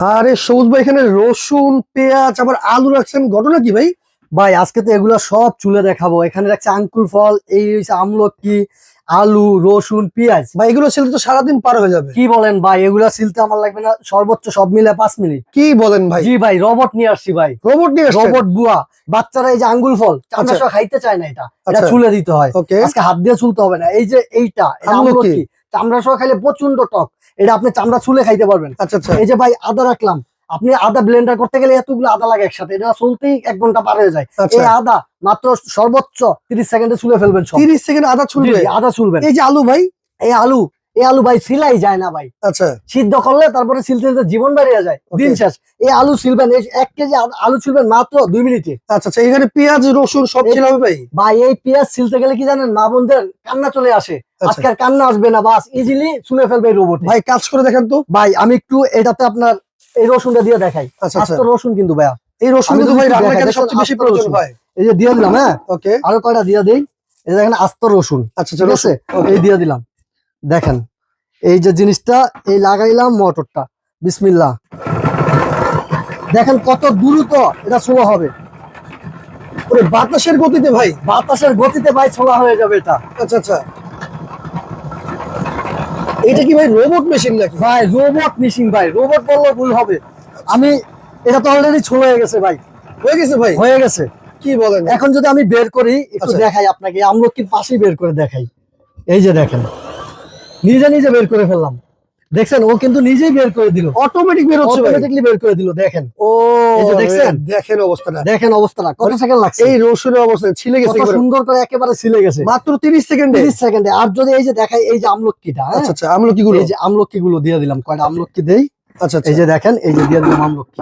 আরে সবুজ ভাই এখানে রসুন পেঁয়াজ আবার আলু রাখছেন। ঘটনা কি ভাই? ভাই আজকে তো এগুলো সব চুলে দেখাবো। এখানে রাখছে আঙ্কুর ফল এই হচ্ছে আমলকি আলু রসুন পেঁয়াজ। ভাই এগুলো ছেলে তো সারাদিন পার হয়ে যাবে। কি বলেন ভাই এগুলা সিলতে আমার লাগবে না সর্বোচ্চ সব মিলে পাঁচ মিনিট। কি বলেন ভাই? জি ভাই রবট নিয়ে আসছি ভাই। রোবট নিয়ে রবট বুয়া। বাচ্চারা এই যে আঙ্গুল ফল আচ্ছা। খাইতে চায় না এটা। এটা আচ্ছা। চুলে দিতে হয়। ওকে। আজকে হাত দিয়ে চুলতে হবে না। এই যে এইটা আমলকি। চামড়া সহ খাইলে প্রচণ্ড টক। এটা আপনি চামড়া চুলে খাইতে পারবেন। আচ্ছা আচ্ছা। এই যে ভাই আদা রাখলাম। আপনি আদা ব্লেন্ডার করতে গেলে এতগুলো আদা লাগে একসাথে। এটা চলতেই এক ঘণ্টা পার হয়ে যায়। আচ্ছা। এই আদা মাত্র সর্বোচ্চ তিরিশ সেকেন্ডে চুলে ফেলবেন সব। তিরিশ সেকেন্ড আদা ছুলবে? আদা ছুলবেন। এই যে আলু ভাই? এই আলু এই আলু ভাই সিলাই যায় না ভাই। আচ্ছা। সিদ্ধ করলে তারপরে সিলতে সিলতে জীবন দাঁড়িয়ে যায়। দিন শেষ। এই আলু ছিলবেন এই এক কেজি আলু ছিলবেন মাত্র দুই মিনিটে। আচ্ছা আচ্ছা এখানে পেঁয়াজ রসুন সব ছিল ভাই? ভাই এই পেঁয়াজ ছিলতে গেলে কি জানেন মা বোনদের কান্না চলে আসে। আচ্ছা। আজকে আর কান্না আসবে না বাস ইজিলি চুলে ফেলবে রোবট ভাই কাজ করে দেখেন তো। ভাই আমি একটু এটাতে আপনার এই রসুনটা দিয়ে দেখাই। আচ্ছা আচ্ছা। রসুন কিন্তু ভাইয়া। এই রসুন কিন্তু ভাই রান্নার কাজে সবচেয়ে বেশি প্রয়োজন। হয়। এই যে দিয়ে দিলাম হ্যাঁ? ওকে আরও কয়টা দিয়ে দিই? এই দেখেন আস্ত রসুন। আচ্ছা চলো এই দিয়ে দিলাম। দেখেন এই যে জিনিসটা এই লাগাইলাম মোটরটা। বিসমিল্লা দেখেন কত দ্রুত এটা ছোলা হবে। বাতাসের গতিতে ভাই বাতাসের গতিতে ভাই ছোলা হয়ে যাবে এটা। আচ্ছা আচ্ছা। এটা কি ভাই রোবট মেশিন নাকি? ভাই রোবট মেশিন ভাই রোবট বললে ভুল হবে। আমি এটা তো অলরেডি ছোলা হয়ে গেছে ভাই। হয়ে গেছে ভাই? হয়ে গেছে। কি বলেন? এখন যদি আমি বের করি একটু আচ্ছা। দেখাই আপনাকে আমলকির পাশেই বের করে দেখাই। এই যে দেখেন। নিজে নিজে বের করে ফেললাম। দেখছেন ও কিন্তু নিজেই বের করে দিল। অটোমেটিক বের হচ্ছে অটোমেটিকলি বের করে দিল দেখেন। ও দেখছেন? দেখেন অবস্থাটা। দেখেন অবস্থাটা কত সেকেন্ড লাগছে? এই রসুনের অবস্থা ছিলে গেছে কত সুন্দর করে একেবারে ছিলে গেছে। মাত্র তিরিশ সেকেন্ডে তিরিশ সেকেন্ডে আর যদি এই যে দেখাই এই যে আমলকিটা হ্যাঁ? আচ্ছা আচ্ছা আমলো গুলো এই যে আমলকি গুলো দিয়ে দিলাম কয়টা আমলকি দেই? আচ্ছা আচ্ছা। এই যে দেখেন এই যে দিয়ে দিলাম আমলকি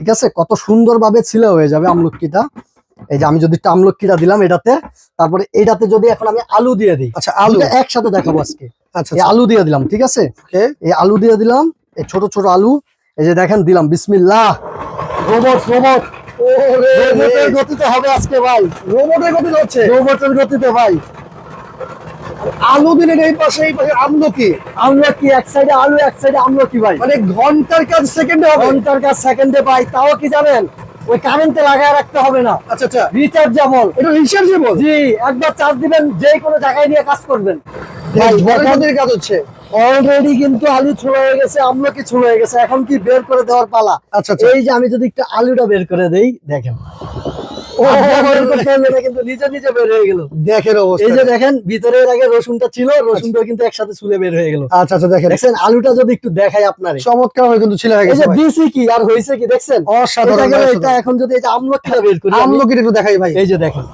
ঠিক আছে? কত সুন্দর ভাবে ছিলে হয়ে যাবে আমলকিটা এই যে আমি যদি আমলকিটা দিলাম এটাতে তারপরে এটাতে যদি এখন আমি আলু দিয়ে দিই আচ্ছা আলু। একসাথে দেখাবো আজকে। আচ্ছা আলু দিয়ে দিলাম ঠিক আছে? এই আলু দিয়ে দিলাম এই ছোট ছোট আলু এই যে দেখেন দিলাম বিসমিল্লাহ। Robot robot. রোবটের গতিতে হবে আজকে ভাই। রোবটের গতিতে হচ্ছে। রোবটের গতিতে ভাই। আলু দিলেন এই পাশে এই পাশে আমলো কি? আমলকি এক সাইডে আলু এক সাইডে আমলকি ভাই? মানে ঘণ্টার কাজ সেকেন্ডে হবে। ঘণ্টার কাজ সেকেন্ডে পাই তাও কি জানেন? ওই কারেন্টে লাগায় রাখতে হবে না। আচ্ছা আচ্ছা। রিচার্জেবল এটা রিচার্জেবল জি একবার চার্জ দিবেন যে কোনো জায়গায় নিয়ে কাজ করবেন। কাজ হচ্ছে। অলরেডি কিন্তু আলু ছোলা হয়ে গেছে আমলকি ছোলা হয়ে গেছে এখন কি বের করে দেওয়ার পালা? আচ্ছা আচ্ছা। এই যে আমি যদি একটু আলুটা বের করে দেই দেখেন। ও, আলুটা বের করতে হবে না, কিন্তু নিজে নিজে বের হয়ে গেল। দেখেন এই যে দেখেন ভিতরে আগে রসুনটা ছিল রসুনটা কিন্তু একসাথে চুলে বের হয়ে গেল। আচ্ছা আচ্ছা দেখেন। দেখছেন? আলুটা যদি একটু দেখাই আপনার। চমৎকার ভাবে কিন্তু ছিল হয়ে গেছে দিছি কি আর হয়েছে কি দেখছেন? অসাধারণ এটা এখন যদি এই যে আমলকিটা বের করি আমি, আমলো একটু দেখাই ভাই। এই যে দেখেন।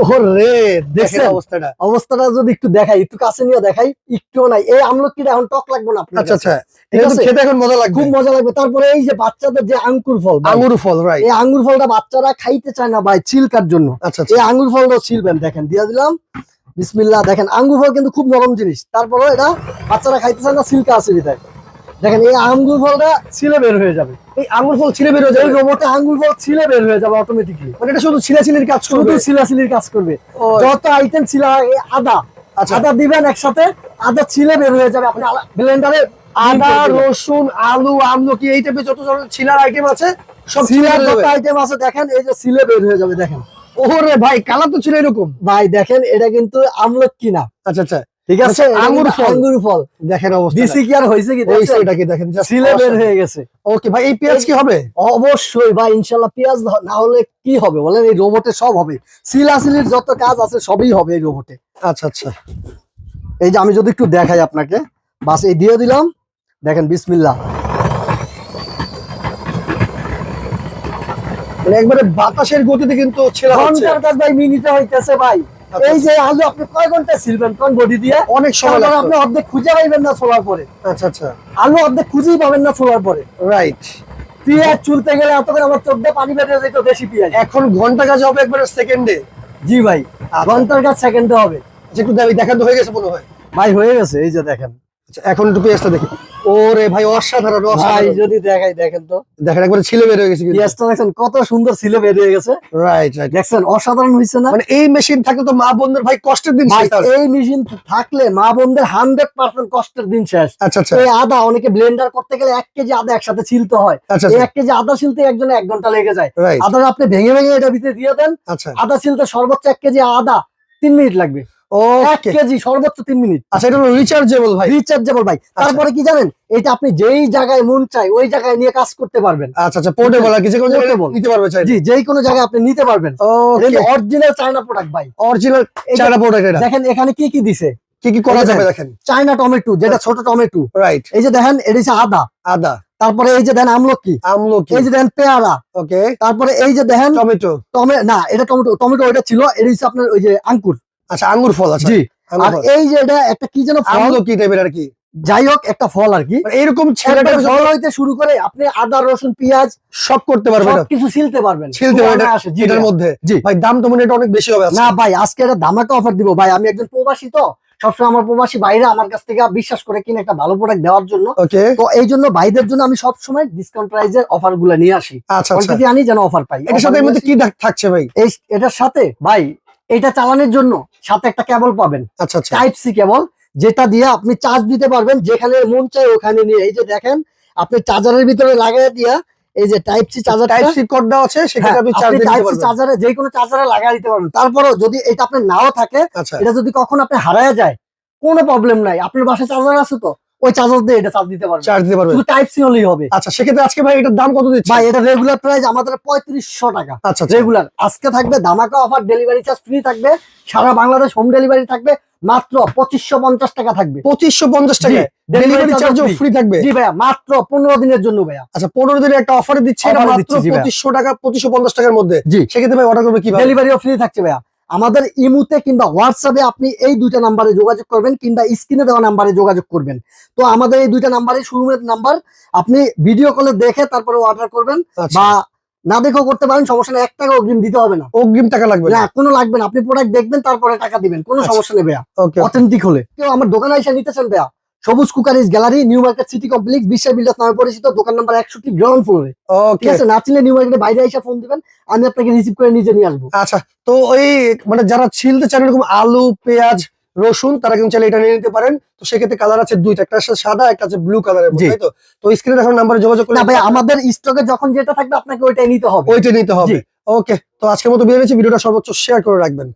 ওরে দেখেন দেখছেন? অবস্থাটা। অবস্থাটা যদি একটু দেখাই একটু কাছে নিয়ে দেখাই একটুও নাই। এই আমলকিটা এখন টক লাগবে না আপনার আচ্ছা আচ্ছা। ঠিক এটা তো আছে? খেতে এখন মজা লাগবে। খুব মজা লাগবে। তারপরে এই যে বাচ্চাদের যে আঙ্কুর ফল আঙুর ফল রাইট এই আঙ্গুর ফলটা বাচ্চারা খাইতে চায় না ভাই চিলকার জন্য। আচ্ছা আচ্ছা। এই আঙ্গুর ফলটা ছিলবেন দেখেন দিয়ে দিলাম। বিসমিল্লাহ দেখেন আঙ্গুর ফল কিন্তু খুব নরম জিনিস। তারপরে এটা বাচ্চারা খাইতে চায় না সিল্কা আছে দেখেন এই আঙ্গুর ফলটা ছিলে বের হয়ে যাবে। এই আঙুর ফল ছিলে বের হয়ে যাবে রোবটে আঙ্গুর ফল ছিলে বের হয়ে যাবে অটোমেটিকলি মানে এটা শুধু ছিলাছিলির কাজ করবে। শুধু সিলাসিলির কাজ করবে। যত আইটেম ছিল এই আদা আচ্ছা। আদা দিবেন একসাথে আদা ছিলে বের হয়ে যাবে। আপনি ব্লেন্ডারে আদা রসুন আলু আমলকি এই টাইপের যত ধরনের ছিলার আইটেম আছে সব ছিলার যত আইটেম আছে দেখেন এই যে সিলে বের হয়ে যাবে দেখেন। ওরে ভাই কালার তো ছিল এরকম। ভাই দেখেন এটা কিন্তু আমলকি না আচ্ছা আচ্ছা। ঠিক আছে? আঙ্গুর ফল। আঙ্গুর ফল। দেখেন অবস্থা। দিছি কি আর হয়েছে কি? ওই দেখছেন? সেটাকে দেখেন? সিলে বের হয়ে গেছে। ওকে ভাই এই পেঁয়াজ কি হবে? অবশ্যই ভাই ইনশাল্লাহ পেঁয়াজ না হলে কি হবে? বলেন এই রোবটে সব হবে। সিলাসিলির যত কাজ আছে সবই হবে এই রোবটে। আচ্ছা আচ্ছা। এই যে আমি যদি একটু দেখাই আপনাকে বাস এই দিয়ে দিলাম। দেখেন বিসমিল্লাহ। মানে একবারে বাতাসের গতিতে কিন্তু ছেলা ঘণ্টার কাজ ভাই মিনিটে হইতেছে ভাই। এই যে আলু আপনি কয় ঘণ্টা ছিলবেন কোন বডি দিয়ে? অনেক সময় লাগবে আপনি অর্ধেক খুঁজে পাইবেন না পরে। আচ্ছা আচ্ছা। আলু অর্ধেক খুঁজেই পাবেন না ছোলার পরে। রাইট পেঁয়াজ চুলতে গেলে এত করে আমার চোদ্দ পানি বেরিয়ে যেত পেঁয়াজ। এখন ঘণ্টা কাজ হবে একবারে সেকেন্ডে জি ভাই ঘণ্টার কাজ সেকেন্ডে হবে। আচ্ছা একটু দেখ- দেখান তো হয়ে গেছে মনে হয়। ভাই হয়ে গেছে এই যে দেখেন। আচ্ছা এখন একটু পেঁয়াজটা দেখি। ওরে ভাই অসাধারণ ভাই যদি দেখাই দেখেন তো। দেখেন একবারে ছিলে বের হয়ে গেছে পেঁয়াজটা দেখছেন কত সুন্দর ছিল বের হয়ে গেছে। রাইট রাইট দেখছেন অসাধারণ হয়েছে না? মানে এই মেশিন থাকলে তো মা বোনদের ভাই কষ্টের দিন শেষ এই মেশিন থাকলে মা বোনদের হান্ড্রেড পার্সেন্ট কষ্টের দিন শেষ। আচ্ছা আচ্ছা। এই আদা অনেকে ব্লেন্ডার করতে গেলে এক কেজি আদা একসাথে ছিলতে হয়। আচ্ছা এই এক কেজি আদা ছিলতে একজনে এক ঘণ্টা লেগে যায়। আদা আপনি ভেঙে ভেঙে এটা ভিতরে দিয়ে দেন। আচ্ছা। আদা ছিলতে সর্বোচ্চ এক কেজি আদা তিন মিনিট লাগবে। এক কেজি সর্বোচ্চ তিন মিনিট। আচ্ছা এটা হলো রিচার্জেবল ভাই। রিচার্জেবল ভাই। আচ্ছা। তারপরে কি জানেন? এটা আপনি যেই জায়গায় মন চাই ওই জায়গায় নিয়ে কাজ করতে পারবেন। আচ্ছা আচ্ছা পোর্টেবল আর কিছু কোনো জায়গায় নিতে পারবে চাই জি যেই কোনো জায়গায় আপনি নিতে পারবেন। অরিজিনাল চায়না প্রোডাক্ট ভাই। অরিজিনাল চায়না প্রোডাক্ট এটা। দেখেন এখানে কি কি দিছে? কি কি করা যাবে দেখেন চায়না টমেটো যেটা ছোট টমেটো রাইট এই যে দেখেন এটা হচ্ছে আদা। আদা। তারপরে এই যে দেখেন আমলকি। আমলকি। এই যে দেখেন পেয়ারা। ওকে তারপরে এই যে দেখেন টমেটো টমে না এটা টমেটো টমেটো ওইটা ছিল এটা হচ্ছে আপনার ওই যে আঙ্কুর। আচ্ছা আঙ্গুর ফল আছে জি। আর এই যে এটা একটা কি যেন ফল? আমলকি টাইপের আর কি? যাই হোক একটা ফল আর কি। মানে এরকম ছেলেটা একবার ফল হইতে শুরু করে আপনি আদা রসুন পেঁয়াজ সব করতে পারবেন কিছু ছিলতে পারবেন। ছিলতে খুব পারবে এটা- অনায়াসে, জি এটার মধ্যে। ভাই দাম তো মনে এটা অনেক বেশি হবে না ভাই আজকে একটা ধামাকা অফার দিব। ভাই আমি একজন প্রবাসী তো। সবসময় আমার প্রবাসী বাইরে আমার কাছ থেকে বিশ্বাস করে কিনে একটা ভালো প্রোডাক্ট দেওয়ার জন্য। তো এই জন্য ভাইদের জন্য আমি সবসময় ডিসকাউন্ট প্রাইজের অফারগুলো নিয়ে আসি। আচ্ছা আচ্ছা। আনি যেন অফার পাই। এটার সাথে কি থাকছে ভাই? এই এটার সাথে ভাই এটা চালানোর জন্য সাথে একটা কেবল পাবেন। আচ্ছা টাইপ সি কেবল যেটা দিয়ে আপনি চার্জ দিতে পারবেন যেখানে মন চাই ওখানে নিয়ে। এই যে দেখেন আপনি চার্জারের ভিতরে লাগাই দিয়া এই যে type C charger type C cord দেওয়া আছে সেক্ষেত্রে আপনি চার্জ দিতে পারবেন। চার্জারে যে কোনো চার্জারে লাগাই দিতে পারবেন। তারপরও যদি এটা আপনার নাও থাকে আচ্ছা। এটা যদি কখন আপনি হারায় যায় কোনো প্রবলেম নাই। আপনার বাসায় চার্জার আছে তো? ওই চার্জার দিয়ে এটা চার্জ দিতে পারবেন চার্জ দিতে পারবেন শুধু টাইপ সি হলেই হবে। আচ্ছা সেক্ষেত্রে আজকে ভাই এটার দাম কত দিচ্ছে ভাই এটা রেগুলার প্রাইস আমাদের পঁয়ত্রিশশো টাকা। আচ্ছা আচ্ছা। রেগুলার আজকে থাকবে ধামাকা অফার ডেলিভারি চার্জ ফ্রি থাকবে। সারা বাংলাদেশ হোম ডেলিভারি থাকবে। মাত্র পঁচিশশো পঞ্চাশ টাকা থাকবে। পঁচিশশো পঞ্চাশ টাকা ডেলিভারি চার্জও ফ্রি থাকবে? জি ভাইয়া মাত্র পনেরো দিনের জন্য ভাইয়া। আচ্ছা পনেরো দিনের একটা অফারে দিচ্ছে মাত্র। পঁচিশশো টাকা পঁচিশশো পঞ্চাশ টাকার মধ্যে। জি। সেক্ষেত্রে ভাই অর্ডার করবে কীভাবে? ডেলিভারিও ফ্রি থাকছে ভাইয়া। আমাদের ইমুতে কিংবা হোয়াটসঅ্যাপে আপনি এই দুইটা নাম্বারে যোগাযোগ করবেন কিংবা স্ক্রিনে দেওয়া নাম্বারে যোগাযোগ করবেন। তো আমাদের এই দুইটা নাম্বারে শোরুমের নাম্বার আপনি ভিডিও কলে দেখে তারপরে অর্ডার করবেন আচ্ছা। বা না দেখেও করতে পারেন সমস্যা নেই এক টাকা অগ্রিম দিতে হবে না। অগ্রিম টাকা লাগবে না? কোনো লাগবে না। আপনি প্রোডাক্ট দেখবেন তারপরে টাকা দিবেন কোনো আচ্ছা। সমস্যা নেই ভাইয়া। অথেন্টিক হলে। কেউ আমার দোকানে এসে নিতেছেন ভাইয়া? Sabuj cookeries gallery new market city complex Bishwa builders নামে পরিচিত দোকান নাম্বার একষট্টি গ্রাউন্ড ফ্লোরে। ঠিক আছে? না চিনলে নিউ মার্কেটের বাইরে এসে ফোন দিবেন আমি আপনাকে রিসিভ করে নিজে নিয়ে আসব। আচ্ছা তো ওই মানে যারা ছিলতে চান এরকম আলু পেঁয়াজ রসুন তারা কিন্তু চাইলে এটা নিয়ে নিতে পারেন। তো সেক্ষেত্রে কালার আছে দুইটা একটা আছে সাদা একটা আছে ব্লু কালারের। তাই তো? তো স্ক্রিনে দেখার নাম্বারে যোগাযোগ করলে না ভাই আমাদের স্টকে যখন যেটা থাকবে আপনাকে ওইটাই নিতে হবে। ওইটাই নিতে হবে। ওকে তো আজকের মতো বিদায় নিচ্ছি। ভিডিওটা সর্বোচ্চ শেয়ার করে রাখবেন।